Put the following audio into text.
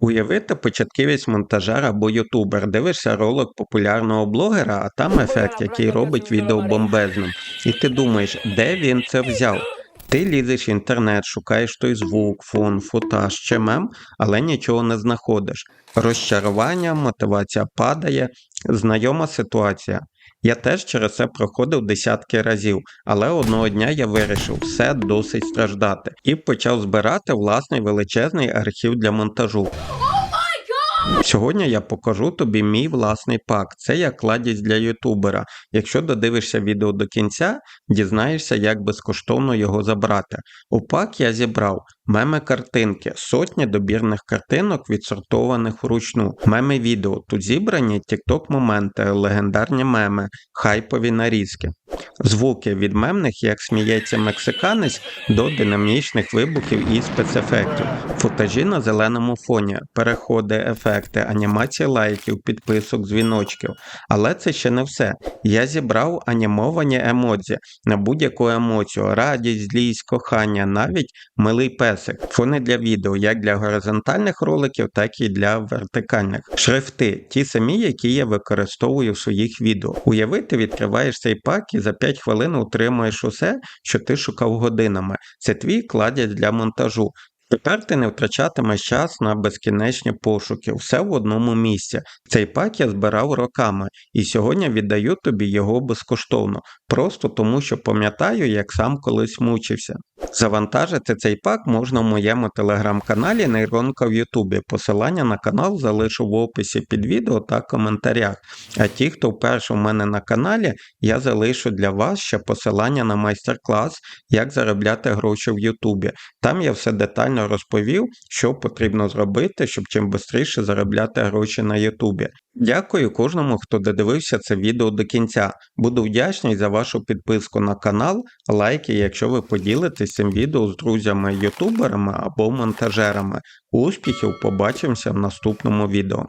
Уявити початківець монтажер або ютубер, дивишся ролик популярного блогера, а там ефект, який робить відео бомбезним. І ти думаєш, де він це взяв? Ти лізеш в інтернет, шукаєш той звук, фон, футаж чи мем, але нічого не знаходиш. Розчарування, мотивація падає, знайома ситуація. Я теж через це проходив десятки разів, але одного дня я вирішив все досить страждати і почав збирати власний величезний архів для монтажу. Сьогодні я покажу тобі мій власний пак. Це як кладість для ютубера. Якщо додивишся відео до кінця, дізнаєшся, як безкоштовно його забрати. У пак я зібрав меми картинки, сотні добірних картинок, відсортованих вручну, меми відео. Тут зібрані тікток моменти, легендарні меми, хайпові нарізки. Звуки від мемних, як сміється мексиканець, до динамічних вибухів і спецефектів, футажі на зеленому фоні, переходи, ефекти, анімації лайків, підписок, дзвіночків. Але це ще не все. Я зібрав анімовані емодзі на будь-яку емоцію, радість, злість, кохання, навіть милий песик. Фони для відео, як для горизонтальних роликів, так і для вертикальних. Шрифти, ті самі, які я використовую в своїх відео. Уявити, відкриваєш цей пак і за 5 хвилин отримуєш усе, що ти шукав годинами. Це твій кладець для монтажу. Тепер ти не втрачатимеш час на безкінечні пошуки, все в одному місці. Цей пак я збирав роками, і сьогодні віддаю тобі його безкоштовно, просто тому що пам'ятаю, як сам колись мучився. Завантажити цей пак можна в моєму телеграм-каналі Нейронка в Ютубі. Посилання на канал залишу в описі під відео та коментарях. А ті, хто вперше у мене на каналі, я залишу для вас ще посилання на майстер-клас, як заробляти гроші в Ютубі. Там я все детально розповів, що потрібно зробити, щоб чим швидше заробляти гроші на Ютубі. Дякую кожному, хто додивився це відео до кінця. Буду вдячний за вашу підписку на канал, лайки, якщо ви поділитесь цим відео з друзями ютуберами або монтажерами. Успіхів! Побачимося в наступному відео.